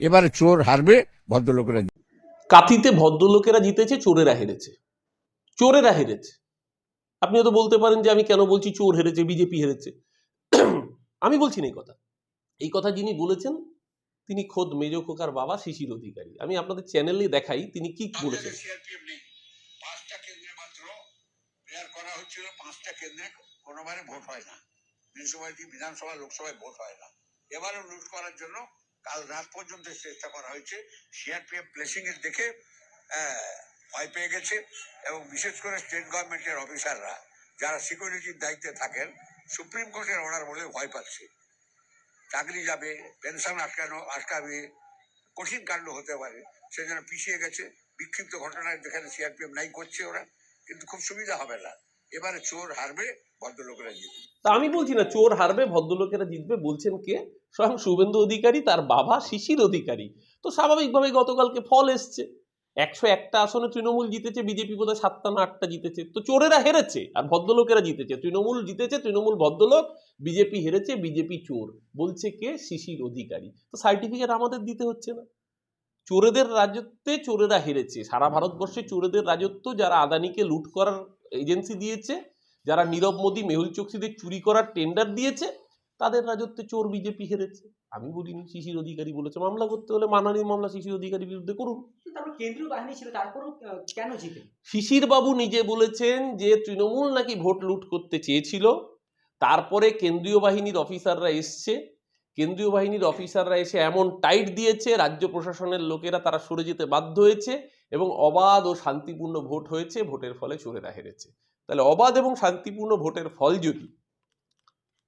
এবারে চোর হারবে ভদ্রলোকেরা কাথিতে ভদ্রলোকেরা জিতেছে চোরেরা হেরেছে। চোরেরা হেরেছে। আপনি হয়তো বলতে পারেন যে আমি কেন বলছি চোর হেরেছে বিজেপি হেরেছে? আমি বলছি না এই কথা। এই কথা যিনি বলেছেন তিনি খোদ মেজো খোকার বাবা শিশির অধিকারী। আমি আপনাদের চ্যানেলে দেখাই তিনি কি বলেছেন। পাঁচটা কেন্দ্রে মাত্র প্রেয়ার করা হচ্ছিল পাঁচটা কেন্দ্রে কোনোবারে ভোট হয় না। বিধানসভা লোকসভায় ভোট হয় না। এবারে লুট করার জন্য কাল রাত পর্যন্ত চেষ্টা করা হয়েছে। সিআরপিএফ প্লেসিং এর দেখে ভয় পেয়ে গেছে এবং বিশেষ করে স্টেট গভর্নমেন্টের অফিসাররা যারা সিকিউরিটির দায়িত্বে থাকেন সুপ্রিম কোর্টের অর্ডার বলে ভয় পাচ্ছে। চাকরি যাবে পেনশন আটকানো, আটকাবে, কঠিন কাণ্ড হতে পারে, সেজন্য পিছিয়ে গেছে। বিক্ষিপ্ত ঘটনায় যেখানে সিআরপিএফ নাই করছে ওরা, কিন্তু খুব সুবিধা হবে না। এবারে চোর হারবে, ভদ্রলোকেরা জিতবে। তা আমি বলছি না, চোর হারবে, ভদ্রলোকেরা জিতবে, বলছেন কে? স্বয়ং শুভেন্দু অধিকারী, তার বাবা শিশির অধিকারী। তো স্বাভাবিকভাবে গতকালকে ফল এসছে। একশো একটা আসনে তৃণমূল জিতেছে, বিজেপি বোধহয় সাতটা না আটটা জিতেছে। তো চোরেরা হেরেছে, আর ভদ্রলোকেরা জিতেছে। তৃণমূল জিতেছে, তৃণমূল ভদ্রলোক, বিজেপি হেরেছে, বিজেপি চোর। বলছে কে? শিশির অধিকারী। তো সার্টিফিকেট আমাদের দিতে হচ্ছে না। চোরেদের রাজত্বে চোরেরা হেরেছে। সারা ভারতবর্ষে চোরেদের রাজত্ব, যারা আদানিকে লুট করার এজেন্সি দিয়েছে যারা নীরব মোদী মেহুল চোকসিদের চুরি করার টেন্ডার দিয়েছে তাদের রাজত্বে চোর বিজেপি হেরেছে। আমি বলিনি শিশির অধিকারী বলেছে মামলা করতে হলে মানহানি মামলা শিশির অধিকারীর বিরুদ্ধে করুন। কেন্দ্রীয় বাহিনী ছিল তারপরেও কেন জিতে? শিশির বাবু নিজে বলেছেন যে তৃণমূল নাকি ভোট লুট করতে চেয়েছিল তারপরে কেন্দ্রীয় বাহিনীর অফিসাররা এসছে। কেন্দ্রীয় বাহিনীর অফিসাররা এসে এমন টাইট দিয়েছে রাজ্য প্রশাসনের লোকেরা তারা সরে যেতে বাধ্য হয়েছে। এবং অবাধ ও শান্তিপূর্ণ ভোট হয়েছে, ভোটের ফলে চোরেরা হেরেছে। তাহলে অবাধ এবং শান্তিপূর্ণ ভোটের ফল যদি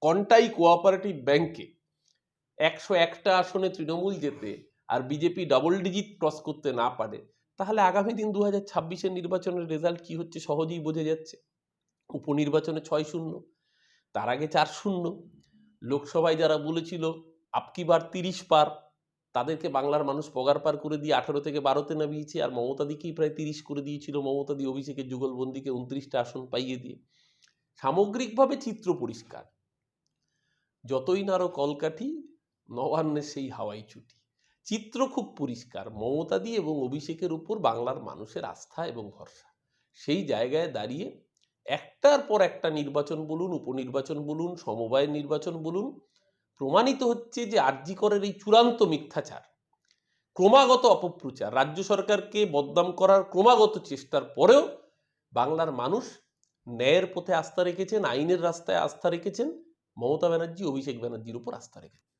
কন্টাই কোঅপারেটিভ ব্যাংকে একশো একটা আসনে তৃণমূল যেতে আর বিজেপি ডাবল ডিজিট ক্রস করতে না পারে, তাহলে আগামী দিন দু হাজার ছাব্বিশের নির্বাচনের রেজাল্ট কি হচ্ছে সহজেই বোঝা যাচ্ছে। উপনির্বাচনে ছয় শূন্য, তার আগে চার শূন্য। লোকসভায় যারা বলেছিল আপকিবার তিরিশ পার তাদেরকে বাংলার মানুষ পগার পার করে দিয়ে আঠারো থেকে বারোতে নামিয়েছে আর মমতাদিকেই প্রায় তিরিশ করে দিয়েছিল মমতাদি অভিষেকের যুগলবন্দিকে উনত্রিশটা আসন পাইয়ে দিয়ে। সামগ্রিকভাবে চিত্র পরিষ্কার। যতই নারো কলকাঠি, নবান্নের সেই হাওয়াই ছুটি চিত্র খুব পরিষ্কার। মমতাদি এবং অভিষেকের উপর বাংলার মানুষের আস্থা এবং ভরসা। সেই জায়গায় দাঁড়িয়ে একটার পর একটা নির্বাচন বলুন, উপনির্বাচন বলুন সমবায় নির্বাচন বলুন প্রমাণিত হচ্ছে যে আর্যিকরের এই চূড়ান্ত মিথ্যাচার, ক্রমাগত অপপ্রচার, রাজ্য সরকারকে বদনাম করার ক্রমাগত চেষ্টার পরেও বাংলার মানুষ ন্যায়ের পথে আস্থা রেখেছেন, আইনের রাস্তায় আস্থা রেখেছেন, মমতা ব্যানার্জি, অভিষেক ব্যানার্জির উপর আস্থা রেখেছেন।